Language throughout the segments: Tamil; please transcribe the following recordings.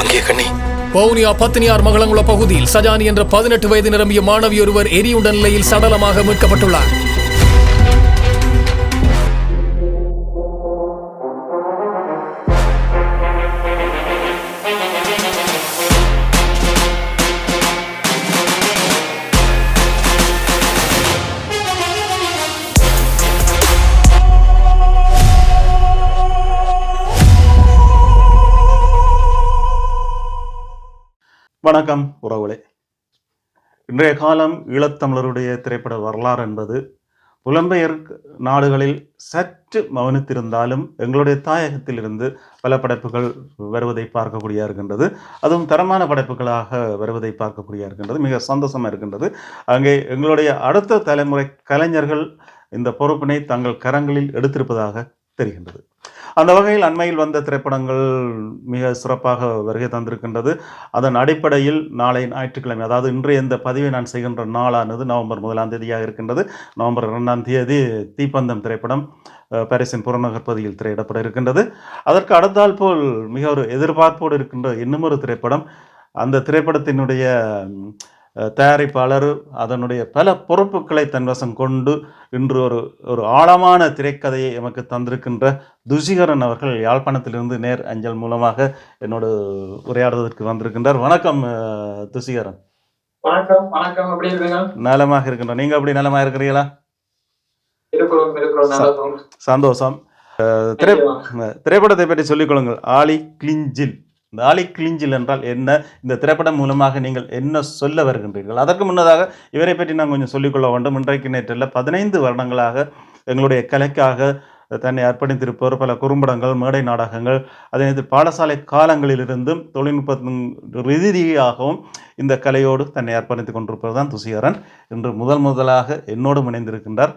அங்கே கண்ணி வவுனியா பத்தினியார் மகளங்குள பகுதியில் சஜானி என்ற பதினெட்டு வயது நிரம்பிய மாணவி ஒருவர் எரியுண்ட நிலையில் சடலமாக மீட்கப்பட்டுள்ளார். வணக்கம் உறவுகளே. இன்றைய காலம் ஈழத்தமிழருடைய திரைப்பட வரலாறு என்பது புலம்பெயர் நாடுகளில் சற்று மௌனித்திருந்தாலும் எங்களுடைய தாயகத்திலிருந்து பல படைப்புகள் வருவதை பார்க்கக்கூடிய இருக்கின்றது. அதுவும் தரமான படைப்புகளாக வருவதை பார்க்கக்கூடிய இருக்கின்றது. மிக சந்தோஷமாக இருக்கின்றது. அங்கே எங்களுடைய அடுத்த தலைமுறை கலைஞர்கள் இந்த பொறுப்பினை தங்கள் கரங்களில் எடுத்திருப்பதாக தெரிகின்றது. அந்த வகையில் அண்மையில் வந்த திரைப்படங்கள் மிக சிறப்பாக வருகை தந்திருக்கின்றது. அதன் அடிப்படையில் நாளை ஞாயிற்றுக்கிழமை அதாவது இன்றைய இந்த பதிவை நான் செய்கின்ற நாளானது நவம்பர் முதலாம் தேதியாக இருக்கின்றது. நவம்பர் இரண்டாம் தேதி தீப்பந்தம் திரைப்படம் பாரிஸின் புறநகர் பகுதியில் திரையிடப்பட இருக்கின்றது. அதற்கு அடுத்தால் போல் மிக ஒரு எதிர்பார்ப்போடு இருக்கின்ற இன்னும் ஒரு திரைப்படம். அந்த திரைப்படத்தினுடைய தயாரிப்பாளர் அதனுடைய பல பொறுப்புகளை தன்வசம் கொண்டு இன்று ஒரு ஒரு ஆழமான திரைக்கதையை எமக்கு தந்திருக்கின்ற துஷிகரன் அவர்கள் யாழ்ப்பாணத்திலிருந்து நேர் அஞ்சல் மூலமாக என்னோடு உரையாடுவதற்கு வந்திருக்கின்றார். வணக்கம் துஷிகரன். வணக்கம் வணக்கம். எப்படி இருக்கீங்க நலமாக இருக்கின்றோம். நீங்க அப்படி நலமாக இருக்கிறீங்களா சந்தோஷம். திரைப்படத்தை பற்றி சொல்லிக் கொள்ளுங்கள். ஆலி கிளிஞ்சில் இந்த ஆலி கிளிஞ்சில் என்றால் என்ன? இந்த திரைப்படம் மூலமாக நீங்கள் என்ன சொல்ல வருகின்றீர்கள்? அதற்கு முன்னதாக இவரை பற்றி நான் கொஞ்சம் சொல்லிக்கொள்ள வேண்டும். இன்றைக்கு நேற்றில் பதினைந்து வருடங்களாக எங்களுடைய கலைக்காக தன்னை அர்ப்பணித்திருப்பவர் பல குறும்படங்கள் மேடை நாடகங்கள் அதே நேரத்தில் பாடசாலை காலங்களிலிருந்தும் தொழில்நுட்பத்தின் ரீதியாகவும் இந்த கலையோடு தன்னை அர்ப்பணித்துக் கொண்டிருப்பவர் தான் துசிகரன் இன்று முதல் முதலாக என்னோடு இணைந்திருக்கின்றார்.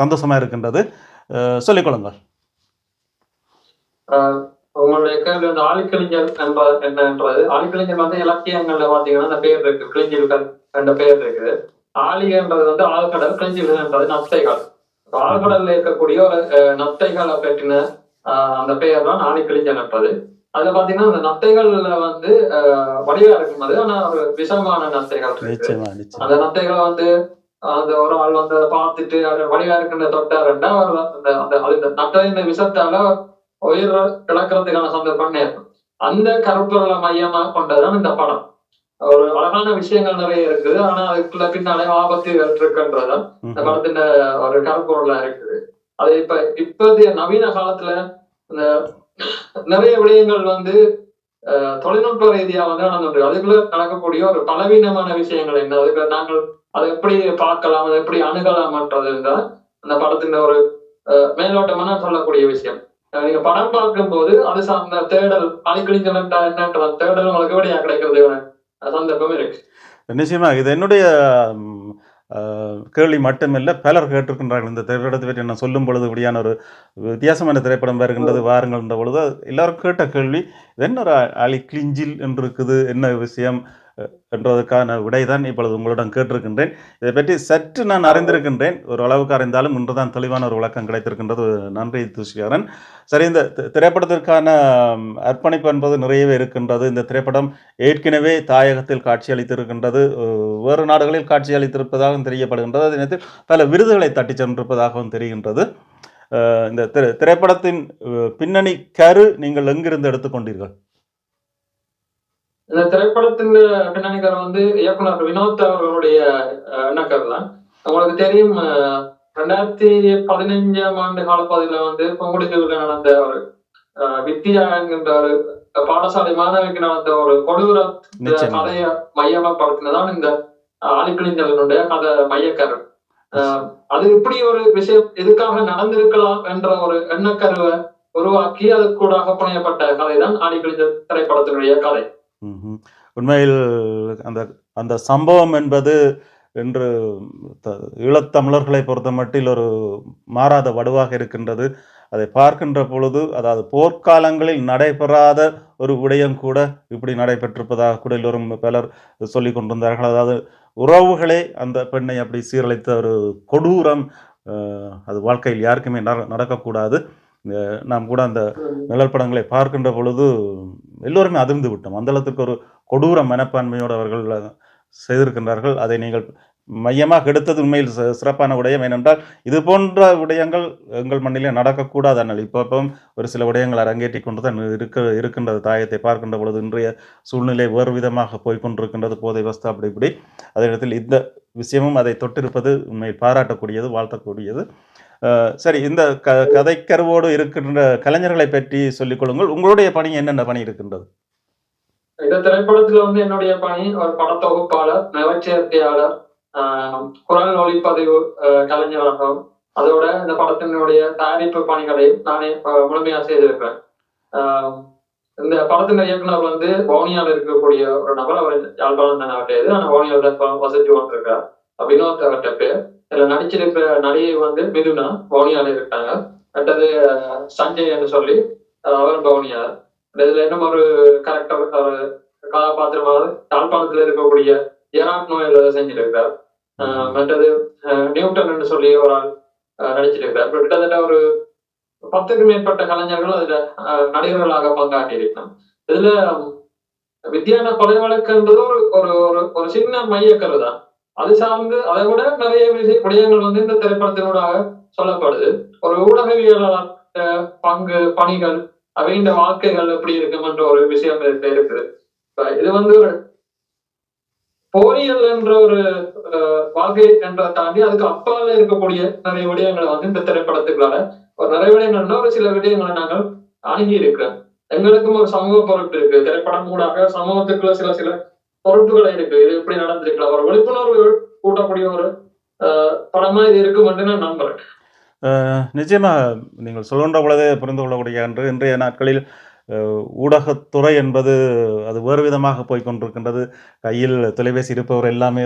சந்தோஷமாக இருக்கின்றது. சொல்லிக்கொள்ளுங்கள் வந்து ஆழிக்கலைஞர் என்ப என்னன்றது ஆழிக்கலைஞர் வந்து இலக்கியங்கள்ல பாத்தீங்கன்னா அந்த பேர் இருக்கு. கிளிஞ்சில்கள் என்ற பெயர் இருக்குது. ஆழின்றது வந்து ஆழ்கடல் கிளிஞ்சில்கள் என்றது நத்தைகள். ஆழ்கடல்ல இருக்கக்கூடிய ஒரு நத்தைகளை பற்றின அந்த பெயர் தான் ஆழிக்கலிஞ்சல் என்பது. அதுல பாத்தீங்கன்னா அந்த நத்தைகள்ல வந்து வடிவா இருக்கும்போது ஆனா ஒரு விஷமான நத்தைகள் இருக்கு. அந்த நத்தைகளை வந்து அந்த ஒரு ஆள் வந்து அதை பார்த்துட்டு அது வடிவா இருக்கின்ற தொட்டாருன்னா அவர் அந்த அந்த அது இந்த நத்தையின் விஷத்தால உயிர் இழக்கிறதுக்கான சந்தர்ப்பம் நேரும். அந்த கருப்பொருளை மையமா கொண்டதுதான் இந்த படம். ஒரு அழகான விஷயங்கள் நிறைய இருக்குது. ஆனா அதுக்குள்ள பின்னாலே ஆபத்துகள் இருக்குன்றதுதான் இந்த. படத்தின் ஒரு கருப்பொருளா இருக்குது. அது இப்ப இப்போதைய நவீன காலத்துல இந்த நிறைய விடயங்கள் வந்து தொழில்நுட்ப ரீதியா வந்து நடந்துட்டு அதுக்குள்ள நடக்கக்கூடிய ஒரு பலவீனமான விஷயங்கள் என்ன? அதுக்குள்ள நாங்கள் அதை எப்படி பார்க்கலாம்? அதை எப்படி அணுகலாம்ன்றது தான் அந்த படத்தின் ஒரு மேலோட்டமான சொல்லக்கூடிய விஷயம். நீங்க படம் பார்க்கும்போது அது சார்ந்த தேடல் அழிக்கழிஞ்சல் என்னன்ற தேடல் உங்களுக்கு விடையா கிடைக்கிறதுக்கான சந்தர்ப்பம் இருக்கு. நிச்சயமாக இது என்னுடைய கேள்வி மட்டுமில்லை பலர் கேட்டிருக்கின்றார்கள். இந்த திரைப்படத்தை பற்றி நான் சொல்லும் பொழுது இப்படியான ஒரு வித்தியாசமான திரைப்படம் வருகின்றது வாருங்கள் பொழுது எல்லாரும் கேட்ட கேள்வி இது என்ன ஒரு அலி கிளிஞ்சில் என்று இருக்குது என்ன விஷயம்? என்றதற்கான விடைதான் இப்பொழுது உங்களிடம் கேட்டிருக்கின்றேன். இதை பற்றி சற்று நான் அறிந்திருக்கின்றேன். ஒரு அளவுக்கு அறிந்தாலும் இன்றுதான் தெளிவான ஒரு விளக்கம் கிடைத்திருக்கின்றது. நன்றி துஷிகாரன். சரி இந்த தி- திரைப்படத்திற்கான அர்ப்பணிப்பு என்பது நிறையவே இருக்கின்றது. இந்த திரைப்படம் ஏற்கனவே தாயகத்தில் காட்சியளித்திருக்கின்றது. அஹ், வேறு நாடுகளில் காட்சியளித்திருப்பதாகவும் தெரியப்படுகின்றது. அதே நேரத்தில் பல விருதுகளை தட்டி சென்றிருப்பதாகவும் தெரிகின்றது. இந்த திரை திரைப்படத்தின் பின்னணி கரு நீங்கள் எங்கிருந்து எடுத்துக்கொண்டீர்கள் இந்த திரைப்படத்தின் பின்னணிகர் வந்து இயக்குனர் வினோத் அவர்களுடைய எண்ணக்கர் தான். உங்களுக்கு தெரியும் ரெண்டாயிரத்தி பதினைஞ்சாம் ஆண்டு காலப்பகுதியில வந்து பொங்குடித்தூர்ல நடந்த ஒரு வித்யா என்கின்ற ஒரு பாடசாலை மாணவிக்கு நடந்த ஒரு கொடூர கதையை மையமாப்படுத்தினதான் இந்த ஆலிக்கிழிஞ்சலனுடைய கதை மையக்கரு அது இப்படி ஒரு விஷயம் எதுக்காக நடந்திருக்கலாம் என்ற ஒரு எண்ணக்கருவை உருவாக்கி அதுக்கு கூட புனையப்பட்ட கதை தான் ஆலிக்கிழிஞ்சல் திரைப்படத்தினுடைய கதை. உண்மையில் அந்த அந்த சம்பவம் என்பது இன்று த- ஈழத்தமிழர்களை பொறுத்த மட்டில் ஒரு மாறாத வடுவாக இருக்கின்றது. அதை பார்க்கின்ற பொழுது அதாவது போர்க்காலங்களில் நடைபெறாத ஒரு விடயம் கூட இப்படி நடைபெற்றிருப்பதாக கூட எல்லோரும் பலர் சொல்லி கொண்டிருந்தார்கள். அதாவது உறவுகளே அந்த பெண்ணை அப்படி சீரழித்த ஒரு கொடூரம் அது வாழ்க்கையில் யாருக்குமே நட- நடக்கக்கூடாது. நாம் கூட அந்த நிழல் படங்களை பார்க்கின்ற பொழுது எல்லோருமே அதிர்ந்து விட்டோம். அந்த அளவுக்கு ஒரு கொடூர மனப்பான்மையோடு அவர்கள் செய்திருக்கின்றார்கள். அதை நீங்கள் மையமாக எடுத்தது உண்மையில் சிறப்பான விடயம் ஏனென்றால் இது போன்ற விடயங்கள் எங்கள் மண்ணிலே நடக்கக்கூடாது ஆனால் இப்போ இப்போ ஒரு சில விடயங்கள் அரங்கேற்றி கொண்டு தான் இருக்க இருக்கின்றது. தாயத்தை பார்க்கின்ற பொழுது இன்றைய சூழ்நிலை வேறு விதமாக போய்கொண்டிருக்கின்றது போதை வஸ்து அப்படி இப்படி. அதே இடத்தில் இந்த விஷயமும் அதை தொட்டிருப்பது உண்மை பாராட்டக்கூடியது வாழ்த்தக்கூடியது. சரி இந்த க கதைக்கருவோடு இருக்கின்ற கலைஞர்களை பற்றி சொல்லிக் கொள்ளுங்கள். உங்களுடைய பணி என்னென்ன பணி இருக்கின்றது? இந்த திரைப்படத்துல வந்து என்னுடைய பணி ஒரு படத்தொகுப்பாளர் நகைச்சேர்க்கையாளர் ஆஹ் குரல் ஒளிப்பதிவு கலைஞராகவும் அதோட இந்த படத்தினுடைய தயாரிப்பு பணிகளை நானே முழுமையா செய்திருக்கிறேன். ஆஹ் இந்த படத்துல இயக்குனர் வந்து வவுனியால இருக்கக்கூடிய ஒரு நபர் அவர் யாழ்ப்பாணம் தான் அவர்கிட்ட ஆனா ஆனால் வவுனியாவில் வசதி கொண்டிருக்கார் அப்படின்னு அவர்கிட்ட பேர் இதுல நடிச்சிருக்கிற நடிகை வந்து மிதுனா வவுனியால இருக்காங்க. அடுத்தது சஞ்சய் என்று சொல்லி அவர் வவுனியார் இதுல இன்னும் ஒரு கேரக்டர் ஒரு கதாபாத்திரமாக யாழ்ப்பாணத்துல இருக்கக்கூடிய ஏராட் நோயில் செஞ்சிருக்கிறார் ஆஹ் மற்றது நியூட்டன் என்று சொல்லி ஒரு ஆள் நடிச்சிருக்கிறார் கிட்டத்தட்ட ஒரு பத்துக்கு மேற்பட்ட கலைஞர்கள் அதுல ஆஹ் நடிகர்களாக பங்காற்றியிருக்கணும் இதுல வித்தியான கொலை வழக்குன்றது ஒரு ஒரு ஒரு சின்ன மையக்கரு தான். அது சார்ந்து அதை விட நிறைய விஷய விடயங்கள் வந்து இந்த திரைப்படத்தினூடாக சொல்லப்படுது. ஒரு ஊடகவியலாளர் பங்கு பணிகள் அவையின் வாழ்க்கைகள் எப்படி இருக்குமென்ற ஒரு விஷயம் இருக்குது. இது வந்து ஒரு போரியல் என்ற ஒரு அஹ், வாழ்க்கை என்ற தாண்டி அதுக்கு அப்பால இருக்கக்கூடிய நிறைய விடயங்களை வந்து இந்த திரைப்படத்துக்குள்ளார ஒரு நிறைய விடயங்கள்னா ஒரு சில விடயங்களை நாங்கள் அணுகி இருக்கிறோம் எங்களுக்கும் ஒரு சமூக பொறுப்பு இருக்கு. திரைப்படம் ஊடாக சமூகத்துக்குள்ள சில சில பொறுப்புகள் இருக்கு. இது எப்படி நடந்திருக்கலாம்? ஒரு விழிப்புணர்வு கூட்டக்கூடிய ஒரு படமா இது இருக்கும் என்று நான் நம்புறேன். நிச்சயமா நீங்கள் சொல்கின்ற பொழுது புரிந்து கொள்ளக்கூடிய என்று இன்றைய நாட்களில் ஊடகத்துறை என்பது அது வேறு விதமாக போய் கொண்டிருக்கின்றது. கையில் தொலைபேசி இருப்பவர் எல்லாமே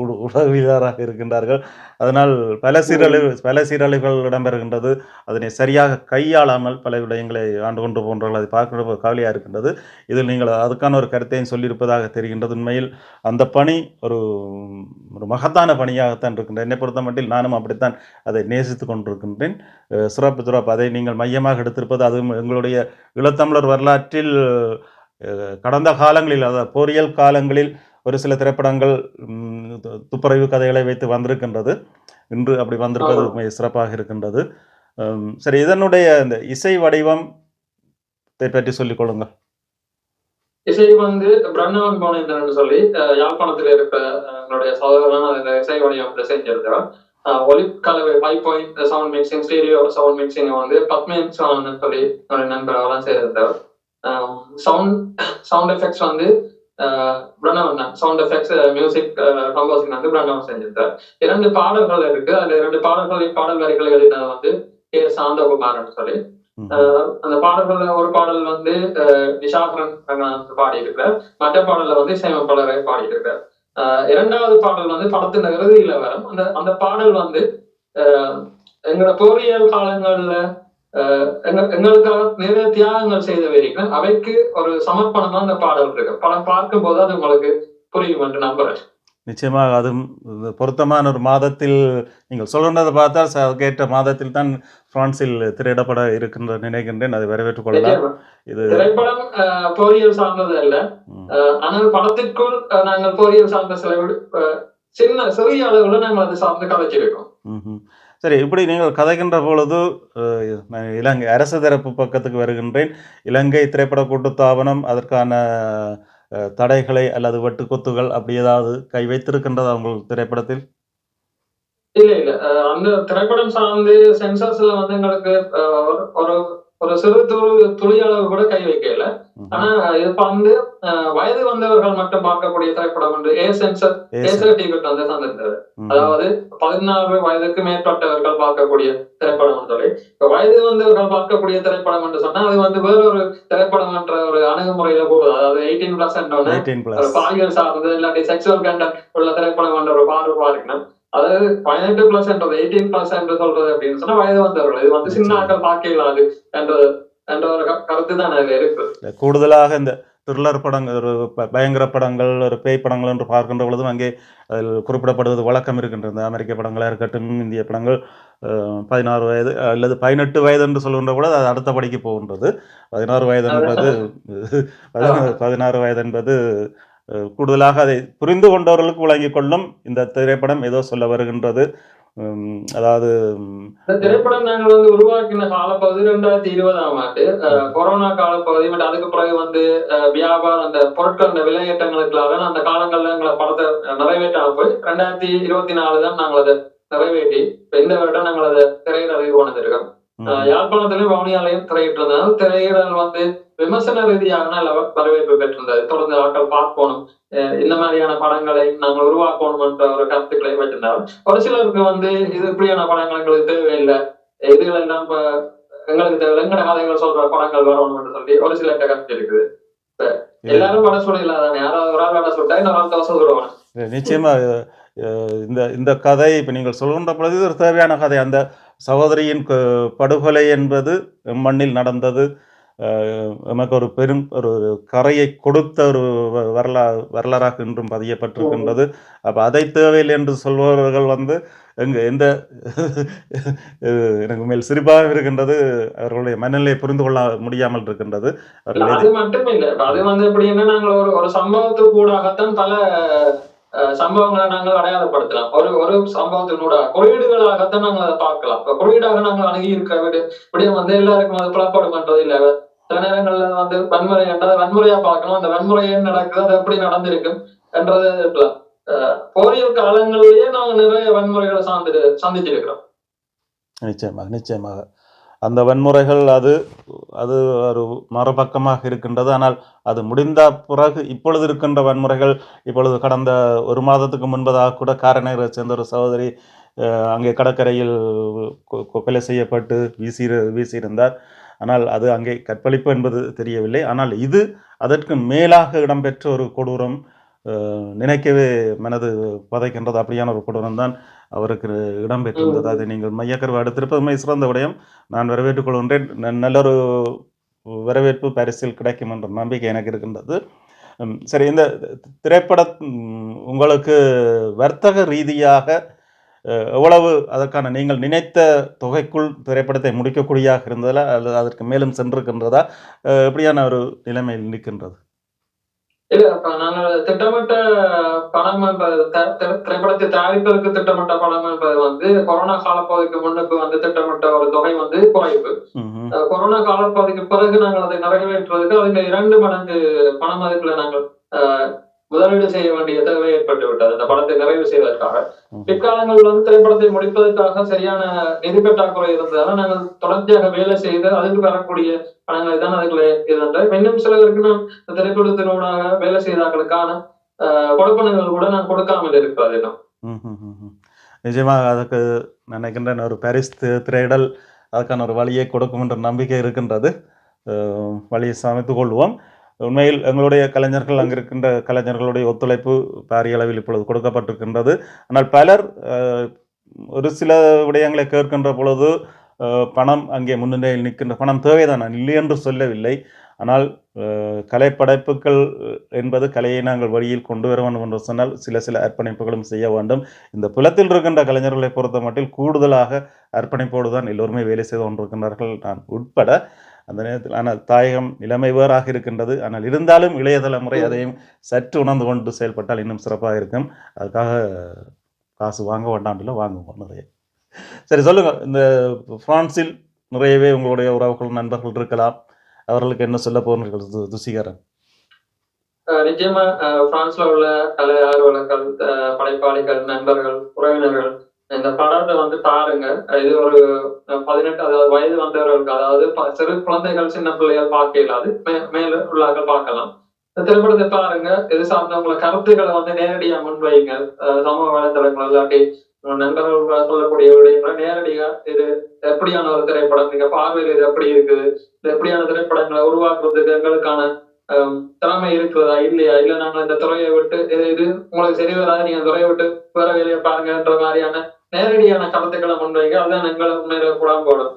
ஒரு ஊடகவியலாளராக இருக்கின்றார்கள். அதனால் பல சீரழிவு பல சீரழிவுகள் இடம்பெறுகின்றது. அதனை சரியாக கையாளாமல் பல விடயங்களை ஆண்டு கொண்டு போன்றார்கள். அதை பார்க்கிற கவலையாக இருக்கின்றது. இதில் நீங்கள் அதுக்கான ஒரு கருத்தையும் சொல்லியிருப்பதாக தெரிகின்றது உண்மையில். அந்த பணி ஒரு ஒரு மகத்தான பணியாகத்தான் இருக்கின்றது. என்னை பொறுத்த மட்டில் நானும் அப்படித்தான் அதை நேசித்து கொண்டிருக்கின்றேன். சிறப்பு சிறப்பு. அதை நீங்கள் மையமாக எடுத்திருப்பது அதுவும் எங்களுடைய ஈழத்தமிழர் வரலாற்றில் கடந்த காலங்களில் அதாவது போரியல் காலங்களில் ஒரு சில திரைப்படங்கள் துப்புரவு கதைகளை வைத்து வந்திருக்கின்றது. இன்று அப்படி வந்திருப்பது சிறப்பாக இருக்கின்றது. சரி இதனுடைய இந்த இசை வடிவம் பற்றி சொல்லிக் கொள்ளுங்கள். இசை வந்து போனேந்திரன் சொல்லி யாழ்ப்பாணத்துல இருக்கிற எங்களுடைய சகோதரன் இசை வடிவத்தை செஞ்சிருக்கிறார் அஹ், ஒலிக்கலவை five point sound mixing stereo sound mixing வந்து பத்மேன் சான் சொல்லி என்னோட நண்பர்களெல்லாம் அவெல்லாம் சவுண்ட் சவுண்ட் எஃபெக்ட்ஸ் வந்து பிரணவன் தான். சவுண்ட் எஃபெக்ட்ஸ் மியூசிக் கம்போசிங் வந்து பிரணவன் செஞ்சிருந்தார். இரண்டு பாடல்கள் இருக்கு. அதுல இரண்டு பாடல்கள் பாடல் வரிகளை எழுதினது வந்து கே சாந்தகுமார்னு சொல்லி அந்த பாடல்கள் ஒரு பாடல் வந்து அஹ், நிஷாகரன் பாடி இருக்கிறார் மற்ற பாடல்ல வந்து சேமப்பாளரை பாடி இருக்கிறார் இரண்டாவது பாடல் வந்து படத்தின் இறுதியில வரும் அந்த அந்த பாடல் வந்து எங்களோட போரியல் காலங்கள்ல எங்களுக்காக நிறைய தியாகங்கள் செய்த வரைக்கும் அவைக்கு ஒரு சமர்ப்பணமா அந்த பாடல் இருக்கு. படம் பார்க்கும் போது அது உங்களுக்கு புரியும் என்று நம்புறேன். நிச்சயமாக அதுவும் பொருத்தமான ஒரு மாதத்தில் நீங்கள் சொல்கின்றதை பார்த்தால் ச- அதுக்கேற்ற மாதத்தில் தான் பிரான்சில் திரையிடப்பட இருக்கின்ற நினைக்கின்றேன். அதை வரவேற்றுக் கொள்ளலாம். இது திரைப்படம் போரியல் சார்ந்தது அல்ல. ஆனால் படத்திற்குள் நாங்கள் போரியல் சார்ந்த சில சின்ன சிறிய அளவுல நாங்கள் அது சார்ந்து கதைச்சிருக்கோம். சரி இப்படி நீங்கள் கதைக்கின்ற பொழுது நான் இலங்கை அரசு தரப்பு பக்கத்துக்கு வருகின்றேன். இலங்கை திரைப்பட கூட்டுத்தாபனம் அதற்கான தடைகளை அல்லது வெட்டுக்குத்துகள் அப்படி ஏதாவது கை வைத்திருக்கின்றதா உங்கள் திரைப்படத்தில்? இல்ல இல்ல. அந்த திரைப்படம் சார்ந்து சென்சார்ஸ்ல வந்து எங்களுக்கு ஒரு- ஒரு ஒரு சிறு அளவு கூட கை வைக்கல. ஆனா இப்ப வந்து வயது வந்தவர்கள் மட்டும் பார்க்கக்கூடிய திரைப்படம் வந்து ஏ சென்சர் வந்து. அதாவது பதினாறு வயதுக்கு மேற்பட்டவர்கள் பார்க்கக்கூடிய திரைப்படம் சொல்லி இப்ப வயது வந்தவர்கள் பார்க்கக்கூடிய திரைப்படம் என்று சொன்னா அது வந்து வேறொரு திரைப்படம் என்ற ஒரு அணுகுமுறையில போகுது அதாவது எயிட்டீன் பிளஸ் என்றோன்னு 18 ஒரு plus. பாலியல் சார்ந்தது இல்லாட்டி செக்ஷுவல் கண்டென்ட் உள்ள திரைப்படம் என்ற ஒரு பார்வை இருக்கணும் அதாவது பதினெட்டு பிளஸ் என்றது எயிட்டீன் பிளஸ் என்று சொல்றது அப்படின்னு சொன்னா வயது வந்தவர்கள். இது வந்து சின்ன ஆட்கள் பார்க்க இல்லாது என்ற என்ற ஒரு கருத்து தான் அதுல இருக்கு. கூடுதலாக இந்த த்ரில்லர் படங்கள் ஒரு பயங்கர படங்கள் ஒரு பேய் படங்கள் என்று பார்க்கின்ற பொழுதும் அங்கே அதில் குறிப்பிடப்படுவது வழக்கம் இருக்கின்றது. அமெரிக்க படங்களாக இருக்கட்டும் இந்திய படங்கள் பதினாறு வயது அல்லது பதினெட்டு வயது என்று சொல்கின்ற பொழுது அது அடுத்த படிக்கு போகின்றது. பதினாறு வயது என்பது பதினாறு- வயது என்பது கூடுதலாக அதை புரிந்து கொண்டவர்களுக்கு வழங்கிக் கொள்ளும் இந்த திரைப்படம் ஏதோ சொல்ல வருகின்றது. அதாவது திரைப்படம் நாங்கள் வந்து உருவாக்கின காலப்பகுதி ரெண்டாயிரத்தி இருபதாம் ஆண்டு. அஹ், கொரோனா காலப்பகுதி மற்றும் அதுக்கு பிறகு வந்து வியாபாரம் அந்த பொருட்கள் அந்த விலையேற்றங்களுக்காக அந்த காலங்கள்ல எங்களை படத்தை நிறைவேற்றாம போய் ரெண்டாயிரத்தி இருபத்தி நாலு தான் நாங்கள் அதை நிறைவேற்றி இந்த வருடம் நாங்கள் அதை திரையில் அறிவு கொண்டிருக்கோம் அஹ், யாழ்ப்பாணத்திலையும் வவுனியாலையும் திரையிட்டிருந்ததால் திரையிடல் வந்து விமர்சன வ- வரவேற்பு பெற்றிருந்தது தொடர்ந்து ஆட்கள் பார்க்கணும். இந்த மாதிரியான படங்களை நாங்கள் உருவாக்கணும் என்ற ஒரு கருத்துக்களை வச்சிருந்தார் ஒரு சிலருக்கு வந்து இது இப்படியான படங்கள் எங்களுக்கு தேவையில்லை. இதுகள் எல்லாம் எங்களுக்கு தேவை எங்கட கதைகள் சொல்ற படங்கள் வரணும்னு சொல்லி ஒரு சில கருத்து இருக்குது. எல்லாரும் படம் சொல்ல இல்லாதானே யாராவது ஒரு ஆள் வேலை சொல்லிட்டா இன்னொரு தோசை சொல்லுவாங்க நிச்சயமா இந்த இந்த கதை இப்போ நீங்கள் சொல்கின்ற பொழுது ஒரு தேவையான கதை. அந்த சகோதரியின் படுகொலை என்பது மண்ணில் நடந்தது. நமக்கு ஒரு பெரும் ஒரு கரையை கொடுத்த ஒரு வரலா வரலாறாக இன்றும் பதியப்பட்டிருக்கின்றது. அப்போ அதை தேவையில்லை என்று சொல்பவர்கள் வந்து எங்கே எந்த எனக்கு மேல் சிரிப்பாக இருக்கின்றது. அவர்களுடைய மனநிலையை புரிந்து கொள்ள முடியாமல் இருக்கின்றது. அது மட்டும் இல்லை அது வந்து எப்படின்னா நாங்கள் ஒரு ஒரு சம்பவத்துக்கு கூடாகத்தான் பல சம்பவங்களை நாங்கள் அடையாளப்படுத்தலாம். ஒரு ஒரு சம்பவத்தினூட குறியீடுகளாகத்தான் நாங்கள் அதை பார்க்கலாம். இப்ப குறியீடாக நாங்கள் அணுகி இருக்க விட வந்து எல்லாருக்கும் அது புலப்படும் பண்றது இல்ல. சில நேரங்கள்ல வந்து வன்முறை என்றதை வன்முறையா பார்க்கணும் அந்த வன்முறை ஏன் நடக்குது? அது எப்படி நடந்திருக்கும்? என்றது இருக்கலாம். அஹ், போரியல் காலங்களிலேயே நாங்க நிறைய வன்முறைகளை சார்ந்து சந்திச்சிருக்கிறோம் நிச்சயமாக நிச்சயமாக. அந்த வன்முறைகள் அது அது ஒரு மறுபக்கமாக இருக்கின்றது. ஆனால் அது முடிந்த பிறகு இப்பொழுது இருக்கின்ற வன்முறைகள் இப்பொழுது கடந்த ஒரு மாதத்துக்கு முன்பதாக கூட காரநகரை சேர்ந்த ஒரு சகோதரி அங்கே கடற்கரையில் கொ- கொ- கொலை செய்யப்பட்டு வீசி வீசியிருந்தார். ஆனால் அது அங்கே கற்பழிப்பு என்பது தெரியவில்லை. ஆனால் இது அதற்கு மேலாக இடம்பெற்ற ஒரு கொடூரம் நினைக்கவே மனது பதைக்கின்றது. அப்படியான ஒரு கொடூரம் தான் அவருக்கு இடம்பெற்றிருந்தது அதை நீங்கள் மையக்கருவை அடுத்திருப்பதுமே சிறந்த விடயம். நான் வரவேற்றுக் கொள்கின்றேன். நல்லொரு வரவேற்பு பரிசில் கிடைக்கும் என்ற நம்பிக்கை எனக்கு இருக்கின்றது. சரி இந்த திரைப்பட உங்களுக்கு வர்த்தக ரீதியாக எவ்வளவு அதற்கான நீங்கள் நினைத்த தொகைக்குள் திரைப்படத்தை முடிக்கக்கூடியதாக இருந்ததா அல்லது அதற்கு மேலும் சென்றிருக்கின்றதா? எப்படியான ஒரு நிலைமையில் நிற்கின்றது. இல்ல நாங்கள் திட்டமிட்ட பணம் என்பது திரைப்படத்தை தயாரிப்பதற்கு திட்டமிட்ட பணம் என்பது வந்து கொரோனா காலப்பகுதிக்கு முன்னுக்கு வந்து திட்டமிட்ட ஒரு தொகை வந்து குறைவு. அஹ் கொரோனா காலப்பகுதிக்கு பிறகு நாங்கள் அதை நிறைவேற்றுவதற்கு அதுல இரண்டு மடங்கு பணம் அதுக்குள்ள நாங்கள் அஹ், முதலீடு செய்ய வேண்டிய தேவை ஏற்பட்டு விட்டது? அந்த படத்தை நிறைவு செய்வதற்காக. பிற்காலங்களில் வந்து திரைப்படத்தை முடிப்பதற்காக சரியான நிதி பற்றாக்குறை இருந்ததால நாங்கள் தொடர்ச்சியாக வேலை செய்து அதுக்கு வரக்கூடிய பணங்களை தான் அதுக்குள்ள இருந்த இன்னும் சிலருக்கு நான் இந்த திரைப்படத்தினூடாக வேலை செய்தார்களுக்கான கொடுப்பனங்கள் கூட நான் கொடுக்காமல் இருக்கிறது இன்னும். நிச்சயமாக அதுக்கு நினைக்கின்றேன் ஒரு பாரிஸ் திரையிடல் அதுக்கான ஒரு வழியை கொடுக்கும் என்ற நம்பிக்கை இருக்கின்றது. வழியை சமைத்துக் கொள்வோம். உண்மையில் எங்களுடைய கலைஞர்கள் அங்கிருக்கின்ற கலைஞர்களுடைய ஒத்துழைப்பு பாரிய அளவில் இப்பொழுது கொடுக்கப்பட்டிருக்கின்றது. ஆனால் பலர் ஒரு சில விடயங்களை கேட்கின்ற பொழுது பணம் அங்கே முன்னிலையில் நிற்கின்ற பணம் தேவைதான்? நான் இல்லை என்று சொல்லவில்லை. ஆனால் கலைப்படைப்புகள் என்பது கலையை நாங்கள் வழியில் கொண்டு வர வேண்டும் என்று சொன்னால் சில சில அர்ப்பணிப்புகளும் செய்ய வேண்டும். இந்த புலத்தில் இருக்கின்ற கலைஞர்களை பொறுத்த மட்டில் கூடுதலாக அர்ப்பணிப்போடு தான் எல்லோருமே வேலை செய்து கொண்டிருக்கின்றார்கள் நான் உட்பட. அந்த நேரத்தில் ஆனால் தாயகம் நிலைமை வேறாக இருக்கின்றது. ஆனால் இருந்தாலும் இளைய தலைமுறை அதையும் சற்று உணர்ந்து கொண்டு செயல்பட்டால் இன்னும் சிறப்பாக இருக்கும். அதுக்காக காசு வாங்க வேண்டாம்ல வாங்குவோம் நிறைய சரி சொல்லுங்க இந்த பிரான்சில் நிறையவே உங்களுடைய உறவுகள் நண்பர்கள் இருக்கலாம். அவர்களுக்கு என்ன சொல்ல போகிறீர்கள் துசிகரன்? நிச்சயமா பிரான்ஸ்ல உள்ள கலை ஆர்வலர்கள் படைப்பாளிகள் நண்பர்கள் உறவினர்கள் இந்த படத்தை வந்து பாருங்க இது ஒரு பதினெட்டு அதாவது வயது வந்தவர்களுக்கு அதாவது சிறு குழந்தைகள் சின்ன பிள்ளைகள் பார்க்க இயலாது. மே- மேல உள்ளார்கள் பார்க்கலாம். இந்த திரைப்படத்தை பாருங்க. இது சார்ந்தவங்கள கருத்துக்களை வந்து நேரடியா முன்வைங்க சமூக வலைதளங்கள் இல்லாட்டி நண்பர்கள் சொல்லக்கூடிய விடயங்களை நேரடியா இது எப்படியான ஒரு திரைப்படம் நீங்க பார்வையில் இது எப்படி இருக்குது இது எப்படியான திரைப்படங்களை உருவாக்குறதுக்கு எங்களுக்கான திறமை இருக்கிறதா இல்லையா? இல்ல நாங்க இந்த துறையை விட்டு இது இது உங்களுக்கு சரி வராது நீங்க துறையை விட்டு வேற வேலையை பாருங்கன்ற மாதிரியான நேரடியான கருத்துக்களை முன்வைக்க அதுதான் எங்களை முன்னேற கூட போடும்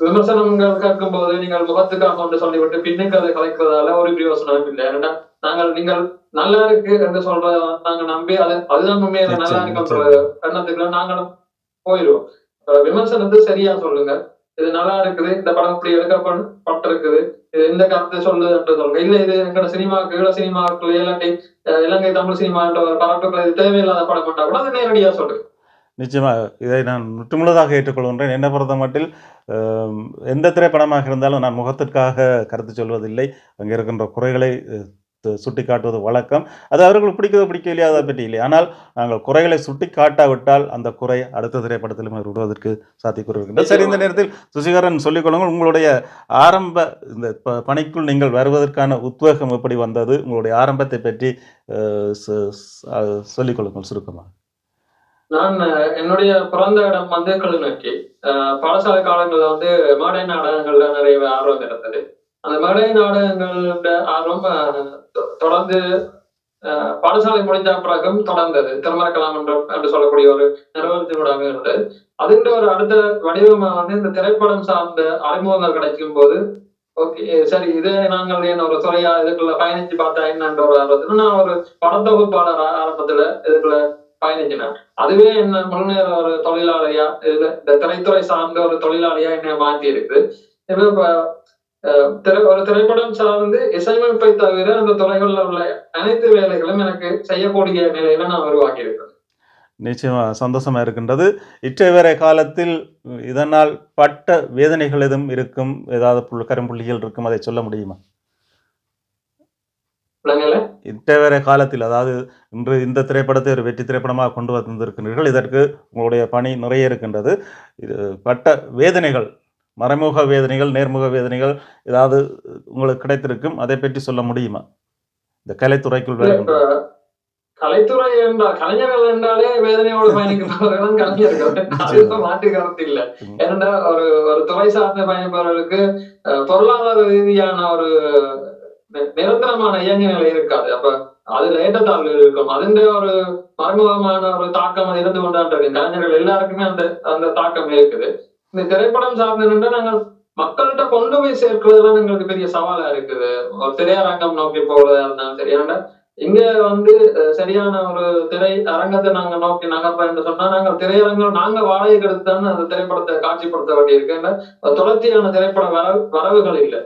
விமர்சனங்கள் கேட்கும் போது நீங்கள் முகத்துக்காக ஒன்று சொல்லிவிட்டு பின்னுக்கு அதை கலைக்கிறதால ஒரு பிரயோசனம் இல்லை. ஏன்னா நாங்கள் நீங்கள் நல்லா இருக்கு என்று சொல்ற நாங்க நம்பி அது அதுதான் உண்மையில நல்லா இருக்குன்ற எண்ணத்துக்குள்ள நாங்களும் போயிடுவோம். விமர்சனத்தை சரியா சொல்லுங்க. இது நல்லா இருக்குது. இந்த படம் இப்படி எடுக்கப்பட்டிருக்குது இது இந்த கருத்து சொல்லுதுன்ற சொல்லுங்க. இல்ல இது எங்களோட சினிமா ஈழ சினிமாக்கள் இல்லாட்டி இலங்கை தமிழ் சினிமான்ற ஒரு பரப்புகள் இது தேவையில்லாத படம் பண்ணா கூட அது நேரடியா சொல்லுங்க. நிச்சயமாக இதை நான் முற்றுமுழுதாக ஏற்றுக்கொள்கின்றேன். என்னை பொறுத்த மட்டில் எந்த திரைப்படமாக இருந்தாலும் நான் முகத்திற்காக கருத்து சொல்வதில்லை. அங்கே இருக்கின்ற குறைகளை சுட்டி காட்டுவது சுட்டிக்காட்டுவது வழக்கம். அது அவர்களுக்கு பிடிக்கிறது பிடிக்கலையோ அதை பற்றி இல்லை. ஆனால் நாங்கள் குறைகளை சுட்டி காட்டாவிட்டால் அந்த குறை அடுத்த திரைப்படத்திலும் விடுவதற்கு சாத்தியக்கூறு இருக்கின்றது சரி இந்த நேரத்தில் சுசிகரன் சொல்லிக்கொள்ளுங்கள் உங்களுடைய ஆரம்ப இந்த பணிக்குள் நீங்கள் வருவதற்கான உத்வேகம் எப்படி வந்தது? உங்களுடைய ஆரம்பத்தை பற்றி சொல்லிக்கொள்ளுங்கள் சுருக்கமாக. நான் என்னுடைய பிறந்த இடம் வந்து கிளிநொச்சி. பாடசாலை வந்து மாடை நாடகங்கள்ல நிறைய ஆர்வம் இருந்தது அந்த மேடை நாடகங்களோட ஆர்வம் தொடர்ந்து பாடசாலை முடிஞ்ச பிறகும் தொடர்ந்தது. திருமண கலாமன்றம் என்று சொல்லக்கூடிய ஒரு நிறுவனத்தினூடாக இருந்தது. அதுன்ற ஒரு அடுத்த வடிவமா வந்து இந்த திரைப்படம் சார்ந்த அறிமுகங்கள் கிடைக்கும் போது ஓகே சரி இது நாங்கள் என்ன ஒரு துறையா இதுக்குள்ள பயணிச்சு பார்த்தா என்னன்ற ஒரு ஆர்வத்துல நான் ஒரு படத்தொகுப்பாளர் ஆரம்பத்துல இதுக்குள்ள பயணிச்சினேன் அதுவே என்ன முழுநேர ஒரு தொழிலாளியா இதுல இந்த திரைத்துறை சார்ந்த ஒரு தொழிலாளியா என்னை மாற்றி இருக்கு இப்ப ஒரு திரைப்படம் சார்ந்து இசையமைப்பை தவிர அந்த துறைகள்ல உள்ள அனைத்து வேலைகளும் எனக்கு செய்யக்கூடிய நிலையில நான் உருவாக்கி இருக்கேன் நிச்சயமாக சந்தோஷமாக இருக்கின்றது இற்றைவரை காலத்தில் இதனால் பட்ட வேதனைகள் எதுவும் இருக்கும்? ஏதாவது கரும்புள்ளிகள் இருக்கும்? அதை சொல்ல முடியுமா? இற்றைவரை காலத்தில் அதாவது இன்று இந்த திரைப்படத்தை ஒரு வெற்றி திரைப்படமாக கொண்டு வந்திருக்கிறீர்கள். இதற்கு உங்களுடைய பணி நிறைய இருக்கின்றது. இது பட்ட வேதனைகள் மறைமுக வேதனைகள் நேர்முக வேதனைகள் ஏதாவது உங்களுக்கு கிடைத்திருக்கும் அதை பற்றி சொல்ல முடியுமா? இந்த கலைத்துறைக்குள் கலைத்துறை என்றால் கலைஞர்கள் என்றாலே வேதனையோடு பயணிக்கிறவர்களும் கலைஞர்கள். அது மாற்று கருத்து இல்ல. ம். ஏன்னா ஒரு ஒரு துறை சார்ந்த பயணிப்பவர்களுக்கு பொருளாதார ரீதியான ஒரு நிரந்தரமான இயங்கு நிலை இருக்காது. அப்ப அதுல ஏற்றத்தாழ்வு இருக்கும். அதுன்ற ஒரு மறைமுகமான ஒரு தாக்கம் அது இருந்து கொண்டாண்டு கலைஞர்கள் எல்லாருக்குமே அந்த அந்த தாக்கம் இருக்குது. இந்த திரைப்படம் சார்ந்து நாங்கள் மக்கள்கிட்ட கொண்டு போய் சேர்க்கிறதுலாம் எங்களுக்கு பெரிய சவாலா இருக்குது. ஒரு திரையரங்கம் நோக்கி போகிறதா இருந்தாலும் சரி. ஏன்னா இங்க வந்து சரியான ஒரு திரை அரங்கத்தை நாங்க நோக்கி நகர்றோம் என்று சொன்னா நாங்க திரையரங்கம் நாங்க வாடகைக்கு எடுத்து தானே அந்த திரைப்படத்தை காட்சிப்படுத்த வேண்டியிருக்கு தொடர்ச்சியான திரைப்பட வரவு வரவுகள் இல்லை.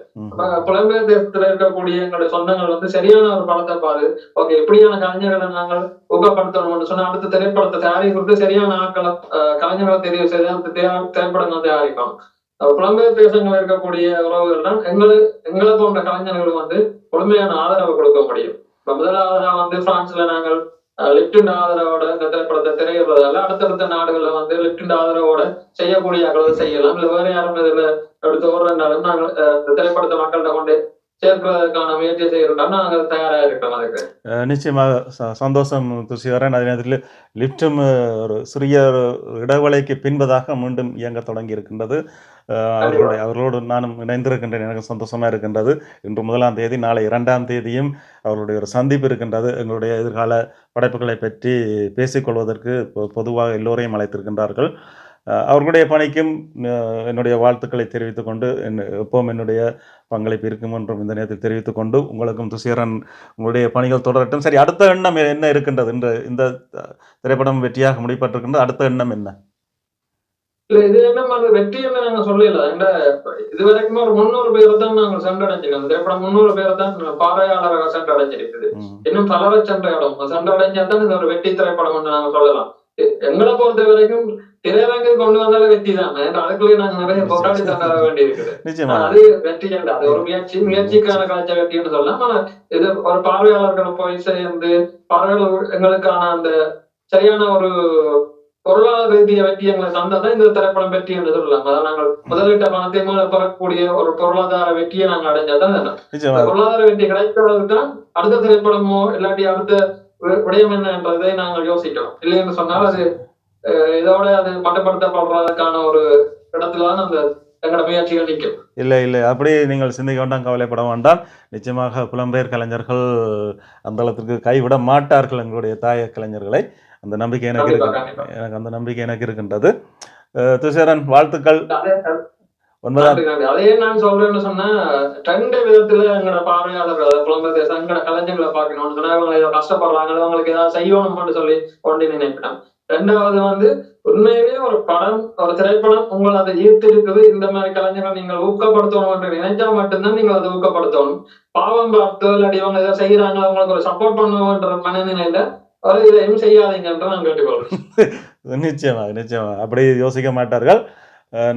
புலம்பெயர் தேசத்துல இருக்கக்கூடிய எங்களுடைய சொந்தங்கள் வந்து சரியான ஒரு படத்தை பாரு ஓகே எப்படியான கலைஞர்களை நாங்கள் ஊக்கப்படுத்தணும்னு சொன்னா அடுத்த திரைப்படத்தை தயாரிக்கிறது சரியான ஆட்களை கலைஞர்களை தெரிவு செய்து அந்த திரை- திரைப்படங்கள் தயாரிக்கணும் அப்ப புலம்பெயர் தேசங்கள் இருக்கக்கூடிய உறவுகள் தான் எங்களை எங்களை போன்ற கலைஞர்கள் வந்து முழுமையான ஆதரவு கொடுக்க முடியும். இப்ப முதலாவதா வந்து பிரான்ஸ்ல நாங்கள் லிப்டின் ஆதரவோட இந்த திரைப்படத்தை திரையிடுறதால அடுத்தடுத்த நாடுகள்ல வந்து லிப்டின் ஆதரவோட செய்யக்கூடிய அளவு செய்யலாம். இல்ல வேற யாரும் இதுல எடுத்து ஓடுறதுனாலும் நாங்கள் அஹ், இந்த திரைப்படத்தை மக்கள்கிட்ட கொண்டு சேர்க்கிறதுக்கான முயற்சி செய்யறோம்னா நாங்கள் தயாராக இருக்கிறோம் அதுக்கு. அஹ் நிச்சயமாக சந்தோஷம் துஷிவரன் அதே நேரத்தில் லிப்டும் ஒரு சிறிய ஒரு இடைவேளைக்கு பின்பதாக மீண்டும் இயங்க தொடங்கி இருக்கின்றது அவர்களுடைய அவர்களோடு நானும் இணைந்திருக்கின்றேன். எனக்கு சந்தோஷமாக இருக்கின்றது. இன்று முதலாம் தேதி நாளை இரண்டாம் தேதியும் அவர்களுடைய ஒரு சந்திப்பு இருக்கின்றது. எங்களுடைய எதிர்கால படைப்புகளை பற்றி பேசிக்கொள்வதற்கு பொ- பொதுவாக எல்லோரையும் அழைத்திருக்கின்றார்கள். அவர்களுடைய பணிக்கும் என்னுடைய வாழ்த்துக்களை தெரிவித்துக் கொண்டு என் எப்பவும் என்னுடைய பங்களிப்பு இருக்கும் என்றும் இந்த நேரத்தில் தெரிவித்துக் கொண்டு உங்களுக்கும் துசீரன் உங்களுடைய பணிகள் தொடரட்டும். சரி அடுத்த எண்ணம் என்ன இருக்கின்றது? இந்த இந்த திரைப்படம் வெற்றியாக முடிப்பட்டிருக்கின்றது. அடுத்த எண்ணம் என்ன? இல்ல இது என்ன அது வெற்றி என்ன நாங்க சொல்லல. இந்த இது வரைக்கும் ஒரு முன்னூறு பேரை தான் நாங்கள் சென்றடைஞ்சிருக்கோம் திரைப்படம் முன்னூறு பேரை தான் பார்வையாளராக சென்றடைஞ்சிருக்குது. இன்னும் பலரை சென்றடையும் சென்றடைஞ்சா தான் இது ஒரு வெற்றி திரைப்படம் நாங்க சொல்லலாம். எங்களை பொறுத்த வரைக்கும் திரையரங்கு கொண்டு வந்தாலே வெற்றி தான். அதுக்குள்ளே நாங்க நிறைய போராடி தர வேண்டி இருக்குது அது வெற்றி அல்ல அது ஒரு முயற்சி முயற்சிக்கான காய்ச்ச வெற்றின்னு சொல்லலாம். ஆனா இது ஒரு பார்வையாளர்கள் போய் சேர்ந்து பார்வையாளர் எங்களுக்கான அந்த சரியான ஒரு பொருளாதார ரீதிய வெற்றி எங்களை தந்ததான் இந்த திரைப்படம் வெற்றி என்று சொல்லலாம். அதாவது நாங்கள் முதலீட்ட பணத்தை மூல பெறக்கூடிய ஒரு பொருளாதார வெற்றியை நாங்கள் அடைஞ்சாதான் பொருளாதார வெற்றி தான் அடுத்த திரைப்படமோ இல்லாட்டி அடுத்த விடயம் என்ன என்றதை நாங்கள் யோசிக்கலாம் இல்லை என்று சொன்னால் அது இதோட அது மட்டுப்படுத்தப்படுறதுக்கான ஒரு இடத்துல தான் அந்த இல்லை இல்லை. அப்படி நீங்கள் சிந்திக்க வேண்டாம் கவலைப்பட வேண்டாம். நிச்சயமாக புலம்பெயர் கலைஞர்கள் அந்த அளத்திற்கு கைவிட மாட்டார்கள் எங்களுடைய தாய கலைஞர்களை. அந்த நம்பிக்கை எனக்கு இருக்கு. எனக்கு அந்த நம்பிக்கை எனக்கு இருக்கின்றது. துஷாரன் வாழ்த்துக்கள். அதே ஒன்பதாம். அதே நான் சொல்றேன்னு சொன்னா ரெண்டு விதத்துல எங்களோட பார்வையாளர்கள் அதாவது புலம்பெயர் எங்களோட கலைஞர்களை பார்க்கணும்னு சொன்னா இவங்க ஏதோ கஷ்டப்படுறாங்க அவங்களுக்கு ஏதாவது செய்யணும்னு சொல்லி கொண்டு நினைக்கிறேன் ரெண்டாவது வந்து உண்மையிலேயே ஒரு படம் ஒரு திரைப்படம் உங்களை அதை ஈர்த்து இருக்குது இந்த மாதிரி கலைஞர்களை நீங்கள் ஊக்கப்படுத்தணும் என்று நினைச்சா மட்டும்தான் நீங்கள் அதை ஊக்கப்படுத்தணும். பாவம் பார்த்து இல்லாட்டி இவங்க ஏதோ செய்யறாங்க அவங்களுக்கு ஒரு சப்போர்ட் பண்ணுவோன்ற மனநிலையில நான் நிச்சயமாக நிச்சயமாக அப்படி யோசிக்க மாட்டார்கள்.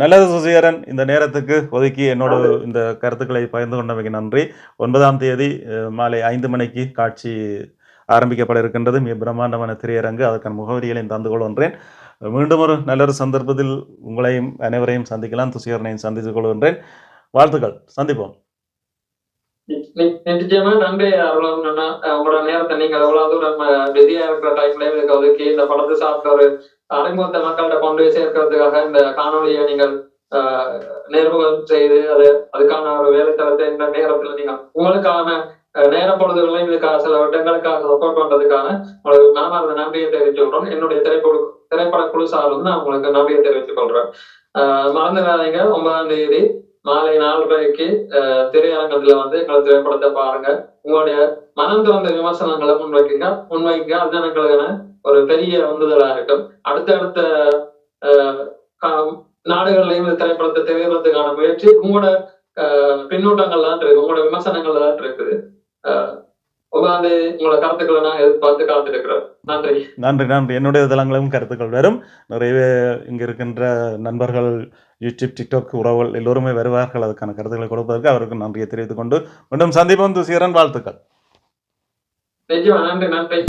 நல்லது சுசீகரன் இந்த நேரத்துக்கு ஒதுக்கி என்னோட இந்த கருத்துக்களை பகிர்ந்து கொண்டமைக்கு நன்றி. ஒன்பதாம் தேதி மாலை ஐந்து மணிக்கு காட்சி ஆரம்பிக்கப்பட இருக்கின்றது. மிக பிரம்மாண்டமான திரையரங்கு. அதற்கான முகவரிகளையும் தந்து கொள்கின்றேன். மீண்டும் ஒரு நல்லொரு சந்தர்ப்பத்தில் உங்களையும் அனைவரையும் சந்திக்கலாம். துசிகரனையும் சந்தித்துக் கொள்கின்றேன். வாழ்த்துக்கள். சந்திப்போம். நிச்சயமா நன்றி அருளம் உங்களோட நேரத்தை நீங்க எவ்வளவு தூரம் பிஸியா இருக்கிற டைம்ல இதுக்கு ஒதுக்கி இந்த படத்தை சாப்பிட்ட ஒரு அறிமுகத்தை மக்கள்கிட்ட கொண்டு போய் சேர்க்கறதுக்காக இந்த காணொலியை நீங்கள் அஹ், நேர்முகம் செய்து அது அதுக்கான ஒரு வேலைத்தளத்தை இந்த நேரத்துல நீங்க உங்களுக்கான நேர பொழுதுகளையும் இதுக்காக சில வட்டங்களுக்காக சப்போர்ட் பண்றதுக்கான உங்களுக்கு நான் அந்த நன்றியை தெரிவித்துக் கொள்றோம் என்னுடைய திரைப்பட திரைப்பட குழு சார்ந்து நான் உங்களுக்கு நன்றியை தெரிவித்துக் கொள்றேன் அஹ், மறந்துடாதீங்க ஒன்பதாம் தேதி மாலை நாலரைக்கு திரையரங்கத்துல வந்து எங்களை திரைப்படத்தை பாருங்க. உங்களுடைய மனம் திறந்த விமர்சனங்களை முன்வைக்குங்க. முன்வைங்க. அது எங்களுக்கான ஒரு பெரிய உந்துதலா இருக்கும். அடுத்தடுத்த நாடுகள்லையும் இந்த திரைப்படத்தை திரையிறதுக்கான முயற்சி உங்களோட அஹ், பின்னூட்டங்கள் தான் இருக்கு. உங்களோட விமர்சனங்கள் தான் இருக்குது. அஹ், உட்காந்து உங்களோட கருத்துக்களை நான் எதிர்பார்த்து காத்திருக்கிறேன் நன்றி. நன்றி நன்றி. என்னுடைய தளங்களும் கருத்துக்கள் வரும் நிறைய இங்க இருக்கின்ற நண்பர்கள் யூடியூப் டிக்டாக் உறவுகள் எல்லோருமே வருவார்கள். அதுக்கான கருத்துக்களை கொடுப்பதற்கு அவருக்கு நன்றியை தெரிவித்துக் கொண்டு மீண்டும் சந்திப்போம். துசிகரன் வாழ்த்துக்கள். நன்றி நன்றி.